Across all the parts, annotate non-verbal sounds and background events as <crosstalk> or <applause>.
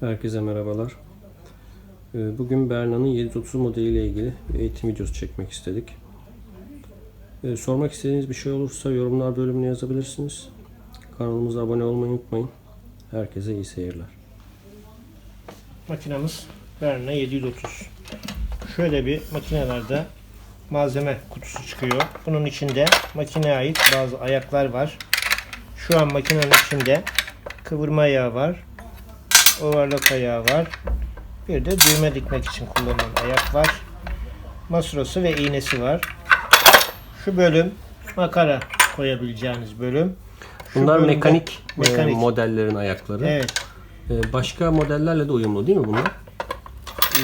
Herkese merhabalar. Ee, Bugün Berna'nın 730 modeliyle ilgili bir eğitim videosu çekmek istedik. Ee, Sormak istediğiniz bir şey olursa yorumlar bölümüne yazabilirsiniz. Kanalımıza abone olmayı unutmayın. Herkese iyi seyirler. Makinamız Berna 730. Şöyle bir makinelerde malzeme kutusu çıkıyor. Bunun içinde makineye ait bazı ayaklar var. Şu an makinenin içinde kıvırma ayağı var. Overlock ayağı var. Bir de düğme dikmek için kullanılan ayak var. Masurası ve iğnesi var. Şu bölüm makara koyabileceğiniz bölüm. Şu Bunlar bölümde- mekanik, e, mekanik. modellerin ayakları. Evet. Ee, Başka modellerle de uyumlu değil mi bunlar?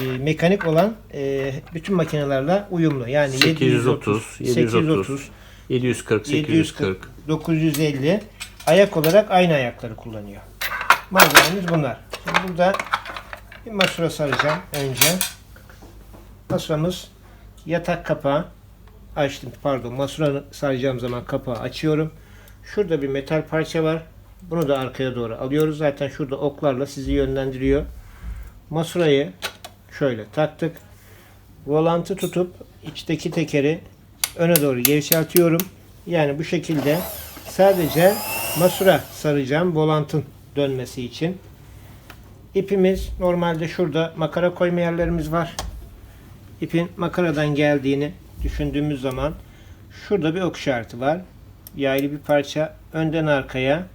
e, mekanik olan e, bütün makinelerle uyumlu. Yani 830, 730, 740, 740, 950 ayak olarak aynı ayakları kullanıyor. Malzememiz bunlar. Şimdi burada bir masura saracağım önce. Masuramız yatak kapağı açtım. Pardon masura saracağım zaman kapağı açıyorum. Şurada bir metal parça var. Bunu da arkaya doğru alıyoruz. Zaten şurada oklarla sizi yönlendiriyor. Masurayı şöyle taktık. Volantı tutup içteki tekeri öne doğru gevşeltiyorum. Yani bu şekilde sadece masura saracağım volantın dönmesi için. İpimiz normalde şurada makara koyma yerlerimiz var. İpin makaradan geldiğini düşündüğümüz zaman şurada bir ok işareti var. Yaylı bir parça önden arkaya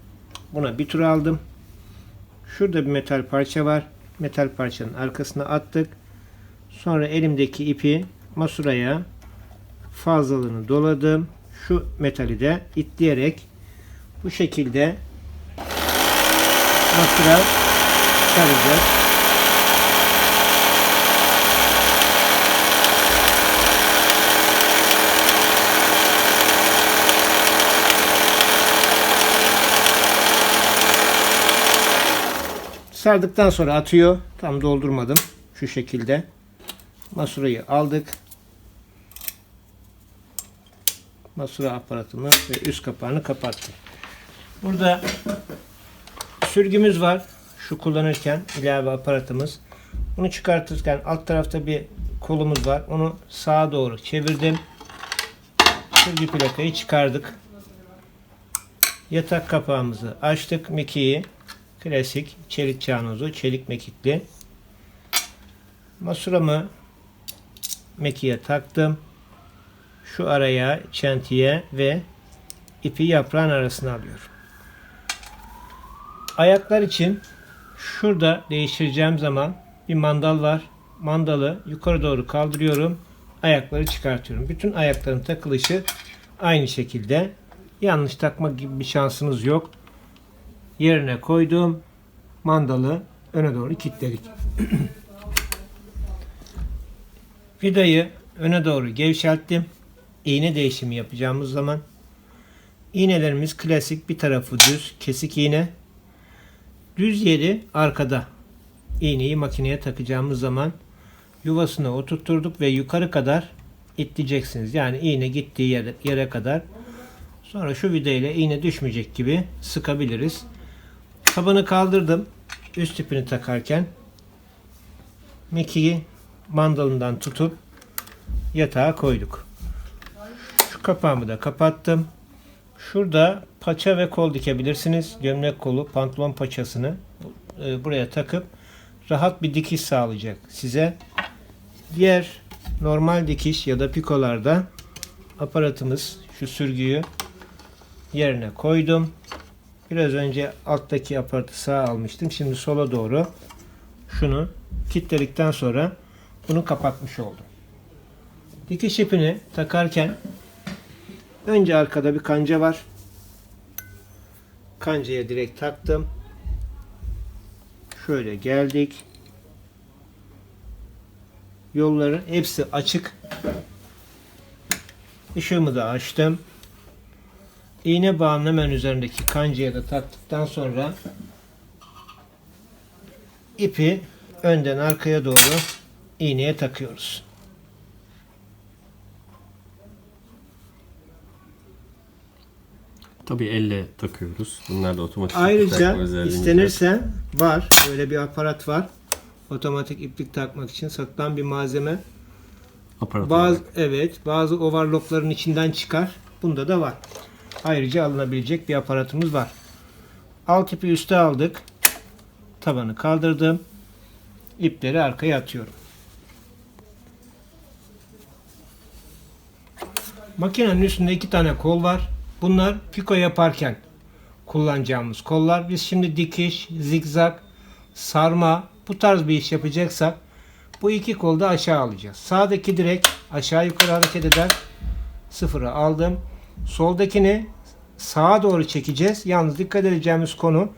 buna bir tur aldım. Şurada bir metal parça var. Metal parçanın arkasına attık. Sonra elimdeki ipi masuraya fazlalığını doladım. Şu metali de itleyerek bu şekilde masura saracağız. Sardıktan sonra atıyor. Tam doldurmadım. Şu şekilde. Masurayı aldık. Masura aparatımı ve üst kapağını kapattım. Burada sürgümüz var. Şu kullanırken ilave aparatımız. Bunu çıkartırken alt tarafta bir kolumuz var. Onu sağa doğru çevirdim. Sürgü plakayı çıkardık. Yatak kapağımızı açtık. Mekiği klasik çelik çanozu, çelik mekikli. Masuramı mekiğe taktım. Şu araya çentiye ve ipi yaprağın arasına alıyorum. Ayaklar için şurada değiştireceğim zaman bir mandal var. Mandalı yukarı doğru kaldırıyorum. Ayakları çıkartıyorum. Bütün ayakların takılışı aynı şekilde. Yanlış takma gibi bir şansınız yok. Yerine koydum. Mandalı öne doğru kilitledik. <clears throat> Vidayı öne doğru gevşelttim. İğne değişimi yapacağımız zaman iğnelerimiz klasik bir tarafı düz kesik iğne. Düz yeri arkada. İğneyi makineye takacağımız zaman yuvasına oturtturduk ve yukarı kadar itleyeceksiniz. Yani iğne gittiği yere, yere kadar. Sonra şu ile iğne düşmeyecek gibi sıkabiliriz. Tabanı kaldırdım. Üst ipini takarken mekiği mandalından tutup yatağa koyduk. Şu kapağımı da kapattım. Şurada paça ve kol dikebilirsiniz. Gömlek kolu, pantolon paçasını e, buraya takıp rahat bir dikiş sağlayacak size. Diğer normal dikiş ya da pikolarda aparatımız şu sürgüyü yerine koydum. Biraz önce alttaki aparatı sağa almıştım. Şimdi sola doğru şunu kilitledikten sonra bunu kapatmış oldum. Dikiş ipini takarken önce arkada bir kanca var. Kancaya direkt taktım. Şöyle geldik. Yolların hepsi açık. Işığımı da açtım. İğne bağının hemen üzerindeki kancaya da taktıktan sonra ipi önden arkaya doğru iğneye takıyoruz. Tabii elle takıyoruz. Bunlar da otomatik Ayrıca istenirse var. Böyle bir aparat var. Otomatik iplik takmak için satılan bir malzeme. aparat Bazı olarak. evet, bazı overlockların içinden çıkar. Bunda da var. Ayrıca alınabilecek bir aparatımız var. Alt ipi üste aldık. Tabanı kaldırdım. İpleri arkaya atıyorum. Makinenin üstünde iki tane kol var. Bunlar piko yaparken kullanacağımız kollar. Biz şimdi dikiş, zigzag, sarma bu tarz bir iş yapacaksak bu iki kolu da aşağı alacağız. Sağdaki direkt aşağı yukarı hareket eder. Sıfıra aldım. Soldakini sağa doğru çekeceğiz. Yalnız dikkat edeceğimiz konu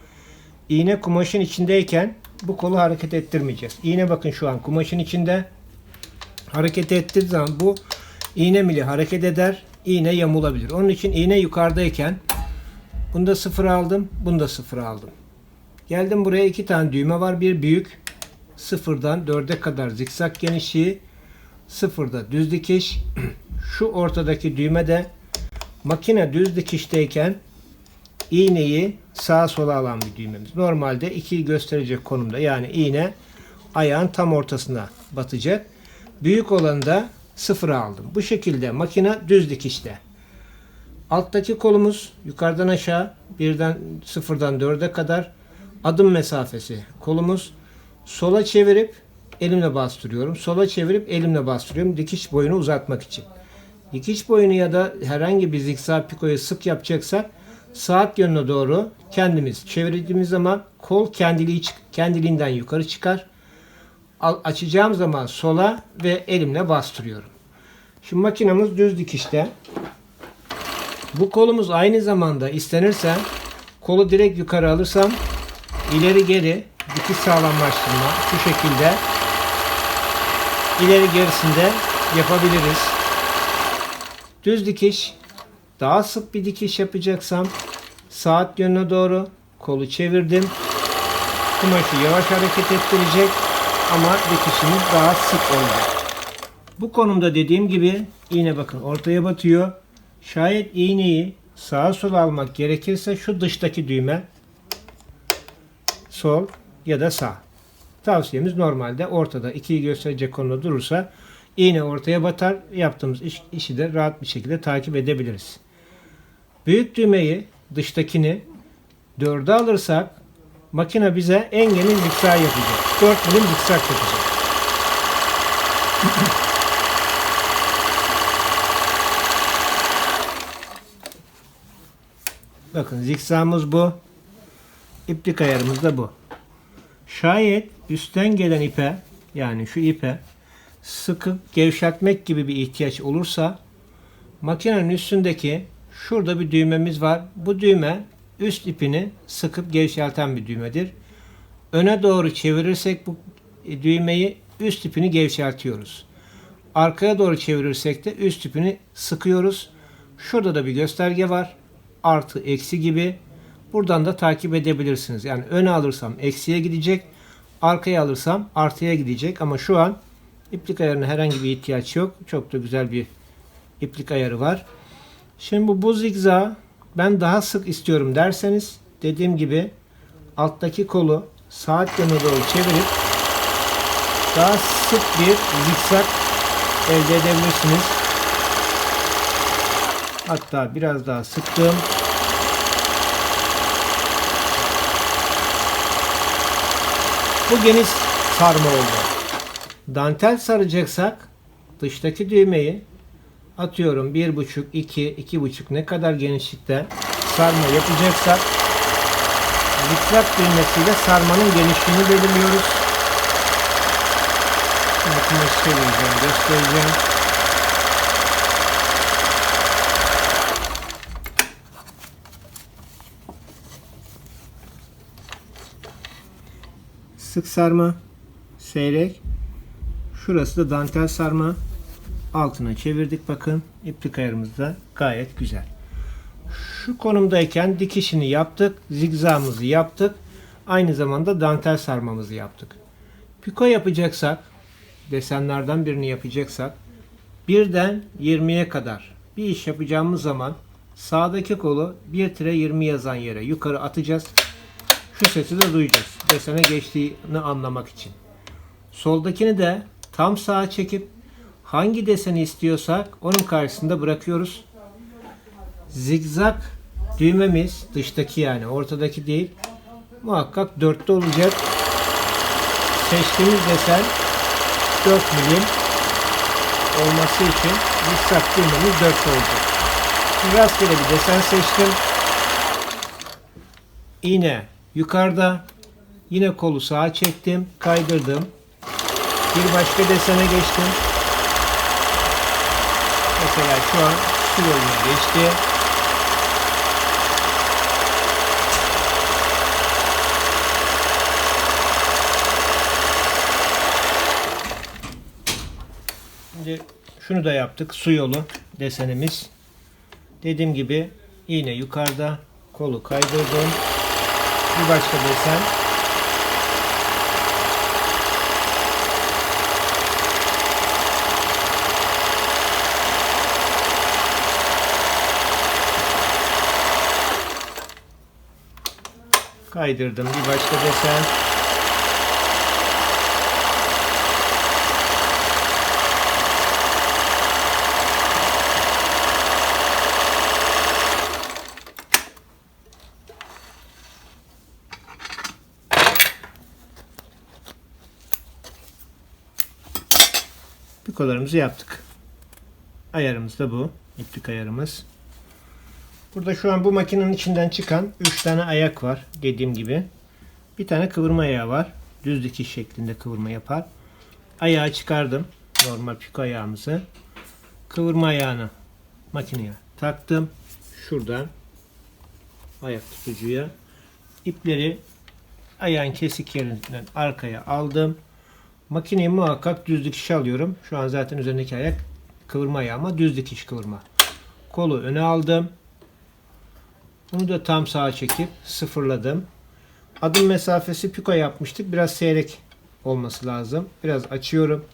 iğne kumaşın içindeyken bu kolu hareket ettirmeyeceğiz. İğne bakın şu an kumaşın içinde hareket ettiği zaman bu iğne mili hareket eder. İğne yamulabilir. Onun için iğne yukarıdayken bunda sıfır aldım. Bunda sıfır aldım. Geldim buraya iki tane düğme var. Bir büyük sıfırdan dörde kadar zikzak genişliği sıfırda düz dikiş <clears throat> şu ortadaki düğme de makine düz dikişteyken iğneyi sağa sola alan bir düğmemiz. Normalde iki gösterecek konumda yani iğne ayağın tam ortasına batacak. Büyük olanı da sıfıra aldım. Bu şekilde makine düz dikişte. Alttaki kolumuz yukarıdan aşağı birden sıfırdan dörde kadar adım mesafesi kolumuz sola çevirip elimle bastırıyorum. Sola çevirip elimle bastırıyorum dikiş boyunu uzatmak için. Dikiş boyunu ya da herhangi bir zikzak pikoyu sık yapacaksak saat yönüne doğru kendimiz çevirdiğimiz zaman kol kendiliği kendiliğinden yukarı çıkar. Açacağım zaman sola ve elimle bastırıyorum. Şimdi makinamız düz dikişte. Bu kolumuz aynı zamanda istenirse kolu direkt yukarı alırsam ileri geri dikiş sağlamlaştırma şu şekilde ileri gerisinde yapabiliriz. Düz dikiş daha sık bir dikiş yapacaksam saat yönüne doğru kolu çevirdim. Kumaşı yavaş hareket ettirecek ama dikişimiz daha sık olacak. Bu konumda dediğim gibi iğne bakın ortaya batıyor. Şayet iğneyi sağa sola almak gerekirse şu dıştaki düğme sol ya da sağ. Tavsiyemiz normalde ortada ikiyi gösterecek konuda durursa iğne ortaya batar. Yaptığımız iş, işi de rahat bir şekilde takip edebiliriz. Büyük düğmeyi dıştakini dörde alırsak makine bize en geniş zikzak yapacak. 4 milim zikzak yapacak. Bakın zikzağımız bu. İplik ayarımız da bu. Şayet üstten gelen ipe yani şu ipe sıkıp gevşetmek gibi bir ihtiyaç olursa makinenin üstündeki şurada bir düğmemiz var. Bu düğme üst ipini sıkıp gevşelten bir düğmedir. Öne doğru çevirirsek bu düğmeyi üst ipini gevşeltiyoruz. Arkaya doğru çevirirsek de üst ipini sıkıyoruz. Şurada da bir gösterge var. Artı eksi gibi. Buradan da takip edebilirsiniz. Yani öne alırsam eksiye gidecek. Arkaya alırsam artıya gidecek. Ama şu an iplik ayarına herhangi bir ihtiyaç yok. Çok da güzel bir iplik ayarı var. Şimdi bu, bu zigzag ben daha sık istiyorum derseniz dediğim gibi alttaki kolu saat yönüne doğru çevirip daha sık bir zikzak elde edebilirsiniz. Hatta biraz daha sıktım. Bu geniş sarma oldu. Dantel saracaksak dıştaki düğmeyi atıyorum 1.5 2 2.5 ne kadar genişlikte sarma yapacaksak zikzak düğmesiyle sarmanın genişliğini belirliyoruz. Kumaşı çevireceğim, göstereceğim. Sık sarma, seyrek. Şurası da dantel sarma. Altına çevirdik bakın. İplik ayarımız da gayet güzel. Şu konumdayken dikişini yaptık. Zigzağımızı yaptık. Aynı zamanda dantel sarmamızı yaptık. Piko yapacaksak, desenlerden birini yapacaksak birden 20'ye kadar bir iş yapacağımız zaman Sağdaki kolu 1-20 yazan yere yukarı atacağız. Şu sesi de duyacağız. Desene geçtiğini anlamak için. Soldakini de tam sağa çekip hangi deseni istiyorsak onun karşısında bırakıyoruz. Zigzag düğmemiz dıştaki yani ortadaki değil muhakkak dörtte olacak. Seçtiğimiz desen 4 milim olması için zikzak düğmemiz 4 olacak. Rastgele bir desen seçtim. İğne yukarıda. Yine kolu sağa çektim. Kaydırdım. Bir başka desene geçtim. Mesela şu an su yoluna geçti. Şimdi şunu da yaptık. Su yolu desenimiz. Dediğim gibi iğne yukarıda. Kolu kaydırdım. Bir başka desen. Kaydırdım. Bir başka desen. Pikolarımızı yaptık. Ayarımız da bu. İplik ayarımız. Burada şu an bu makinenin içinden çıkan 3 tane ayak var. Dediğim gibi. Bir tane kıvırma ayağı var. Düz dikiş şeklinde kıvırma yapar. Ayağı çıkardım. Normal piko ayağımızı. Kıvırma ayağını makineye taktım. Şuradan ayak tutucuya ipleri ayağın kesik yerinden arkaya aldım. Makineyi muhakkak düz dikiş alıyorum. Şu an zaten üzerindeki ayak kıvırma ayağı ama düz dikiş kıvırma. Kolu öne aldım. Bunu da tam sağa çekip sıfırladım. Adım mesafesi piko yapmıştık. Biraz seyrek olması lazım. Biraz açıyorum.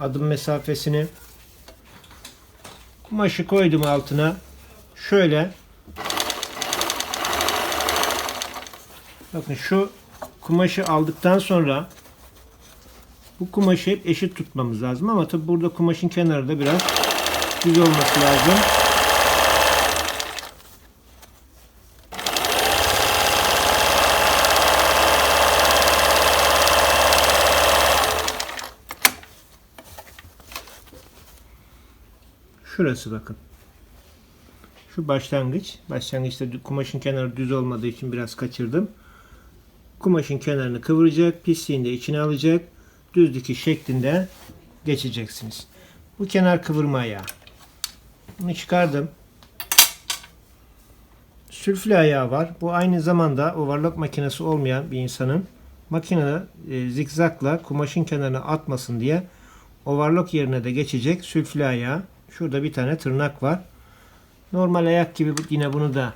Adım mesafesini. Kumaşı koydum altına. Şöyle. Bakın şu kumaşı aldıktan sonra bu kumaşı hep eşit tutmamız lazım ama tabi burada kumaşın kenarı da biraz düz olması lazım. Şurası bakın. Şu başlangıç. Başlangıçta kumaşın kenarı düz olmadığı için biraz kaçırdım. Kumaşın kenarını kıvıracak. Pisliğini de içine alacak. Düz dikiş şeklinde geçeceksiniz. Bu kenar kıvırma ayağı. Bunu çıkardım. Sülflü ayağı var. Bu aynı zamanda overlock makinesi olmayan bir insanın makinede e, zikzakla kumaşın kenarına atmasın diye overlock yerine de geçecek sülflü ayağı. Şurada bir tane tırnak var. Normal ayak gibi yine bunu da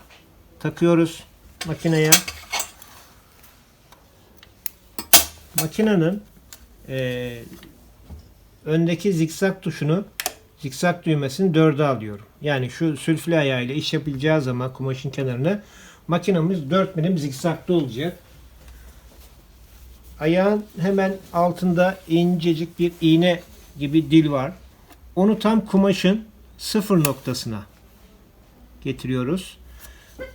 takıyoruz makineye. Makinenin eee, öndeki zikzak tuşunu zikzak düğmesini dörde alıyorum. Yani şu sülflü ayağıyla iş yapacağı zaman kumaşın kenarına makinamız 4 milim zikzaklı olacak. Ayağın hemen altında incecik bir iğne gibi dil var. Onu tam kumaşın sıfır noktasına getiriyoruz.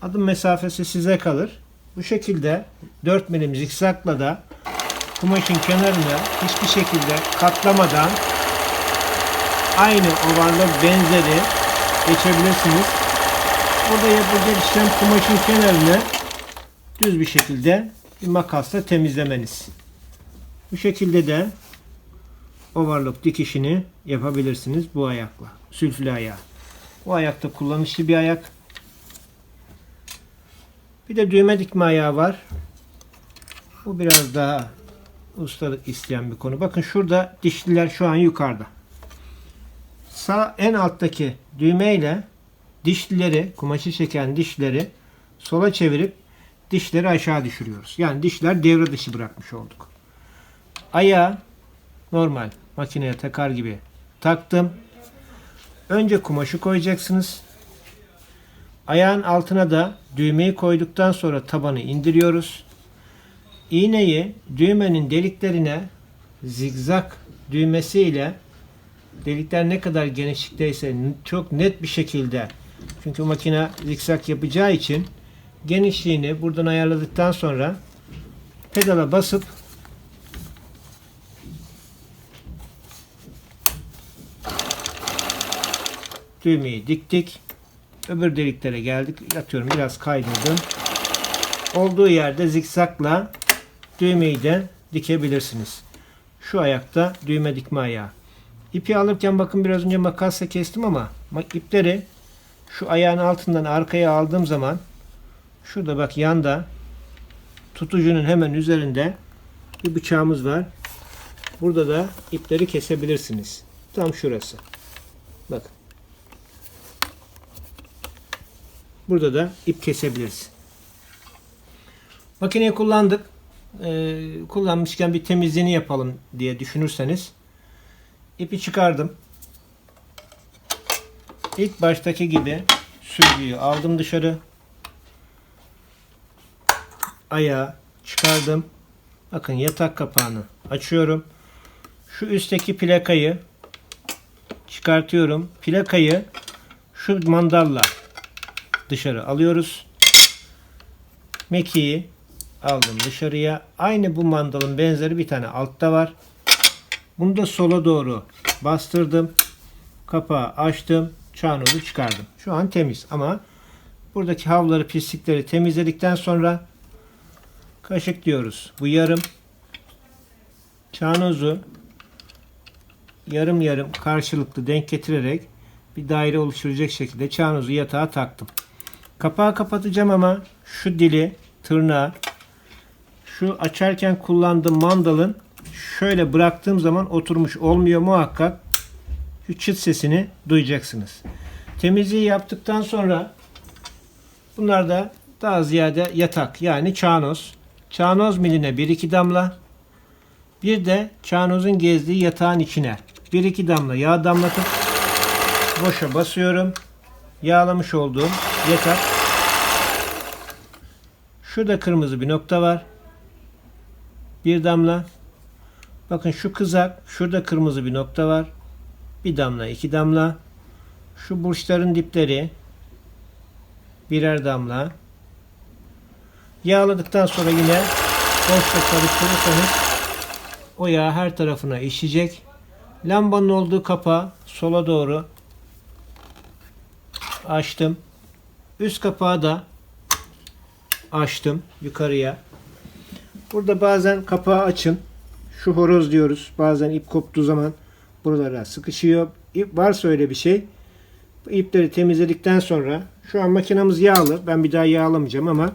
Adım mesafesi size kalır. Bu şekilde 4 milim zikzakla da kumaşın kenarını hiçbir şekilde katlamadan aynı overlock benzeri geçebilirsiniz. Burada yapılacak işlem kumaşın kenarını düz bir şekilde bir makasla temizlemeniz. Bu şekilde de overlock dikişini yapabilirsiniz bu ayakla. Sülflü ayağı. Bu ayakta kullanışlı bir ayak. Bir de düğme dikme ayağı var. Bu biraz daha ustalık isteyen bir konu. Bakın şurada dişliler şu an yukarıda. Sağ en alttaki düğme ile dişlileri, kumaşı çeken dişleri sola çevirip dişleri aşağı düşürüyoruz. Yani dişler devre dışı bırakmış olduk. Ayağı normal makineye takar gibi taktım. Önce kumaşı koyacaksınız. Ayağın altına da düğmeyi koyduktan sonra tabanı indiriyoruz. İğneyi düğmenin deliklerine zigzag düğmesiyle delikler ne kadar genişlikteyse çok net bir şekilde çünkü makine zikzak yapacağı için genişliğini buradan ayarladıktan sonra pedala basıp düğmeyi diktik. Öbür deliklere geldik. Yatıyorum biraz kaydırdım. Olduğu yerde zikzakla düğmeyi de dikebilirsiniz. Şu ayakta düğme dikme ayağı. İpi alırken bakın biraz önce makasla kestim ama ma- ipleri şu ayağın altından arkaya aldığım zaman şurada bak yanda tutucunun hemen üzerinde bir bıçağımız var. Burada da ipleri kesebilirsiniz. Tam şurası. Bakın. Burada da ip kesebiliriz. Makineyi kullandık. Ee, kullanmışken bir temizliğini yapalım diye düşünürseniz ipi çıkardım. İlk baştaki gibi sürgüyü aldım dışarı. Ayağı çıkardım. Bakın yatak kapağını açıyorum. Şu üstteki plakayı çıkartıyorum. Plakayı şu mandalla dışarı alıyoruz. Mekiği aldım dışarıya. Aynı bu mandalın benzeri bir tane altta var. Bunu da sola doğru bastırdım. Kapağı açtım. Çanozu çıkardım. Şu an temiz ama buradaki havları pislikleri temizledikten sonra kaşık diyoruz. Bu yarım. Çanozu yarım yarım karşılıklı denk getirerek bir daire oluşturacak şekilde çanozu yatağa taktım. Kapağı kapatacağım ama şu dili, tırnağı, şu açarken kullandığım mandalın şöyle bıraktığım zaman oturmuş olmuyor muhakkak. Şu çıt sesini duyacaksınız. Temizliği yaptıktan sonra bunlar da daha ziyade yatak yani çanoz. Çanoz miline 1-2 damla. Bir de çanozun gezdiği yatağın içine 1-2 damla yağ damlatıp boşa basıyorum. Yağlamış olduğum yatak. Şurada kırmızı bir nokta var. Bir damla. Bakın şu kızak. Şurada kırmızı bir nokta var. Bir damla, iki damla. Şu burçların dipleri. Birer damla. Yağladıktan sonra yine boşta karıştırırsanız o yağ her tarafına işecek. Lambanın olduğu kapağı sola doğru açtım. Üst kapağı da açtım yukarıya. Burada bazen kapağı açın. Şu horoz diyoruz. Bazen ip koptuğu zaman buralara sıkışıyor. İp varsa öyle bir şey. İpleri temizledikten sonra şu an makinamız yağlı. Ben bir daha yağlamayacağım ama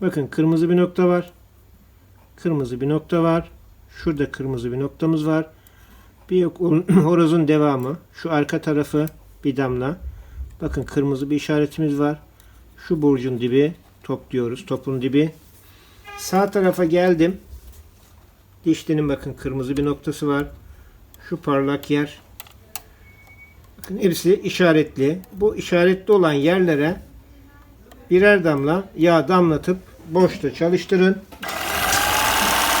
bakın kırmızı bir nokta var. Kırmızı bir nokta var. Şurada kırmızı bir noktamız var. Bir <clears throat> horozun devamı. Şu arka tarafı bir damla. Bakın kırmızı bir işaretimiz var. Şu burcun dibi top diyoruz. Topun dibi. Sağ tarafa geldim. Dişlinin bakın kırmızı bir noktası var. Şu parlak yer. Bakın hepsi işaretli. Bu işaretli olan yerlere birer damla yağ damlatıp boşta çalıştırın.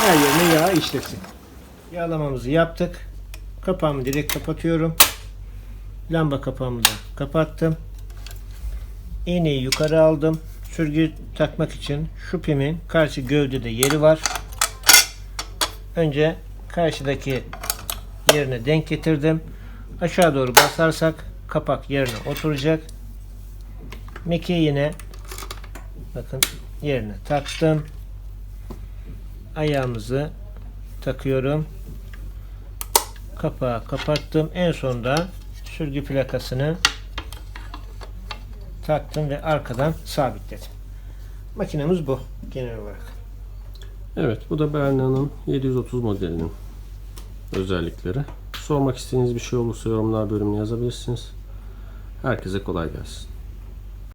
Her yerine yağ işlesin. Yağlamamızı yaptık. Kapağımı direkt kapatıyorum. Lamba kapağımı da kapattım. İğneyi yukarı aldım. Sürgü takmak için şu pimin karşı gövdede yeri var. Önce karşıdaki yerine denk getirdim. Aşağı doğru basarsak kapak yerine oturacak. Mekiği yine bakın yerine taktım. Ayağımızı takıyorum. Kapağı kapattım. En sonda sürgü plakasını taktım ve arkadan sabitledim. Makinemiz bu genel olarak. Evet bu da Berna'nın 730 modelinin özellikleri. Sormak istediğiniz bir şey olursa yorumlar bölümüne yazabilirsiniz. Herkese kolay gelsin.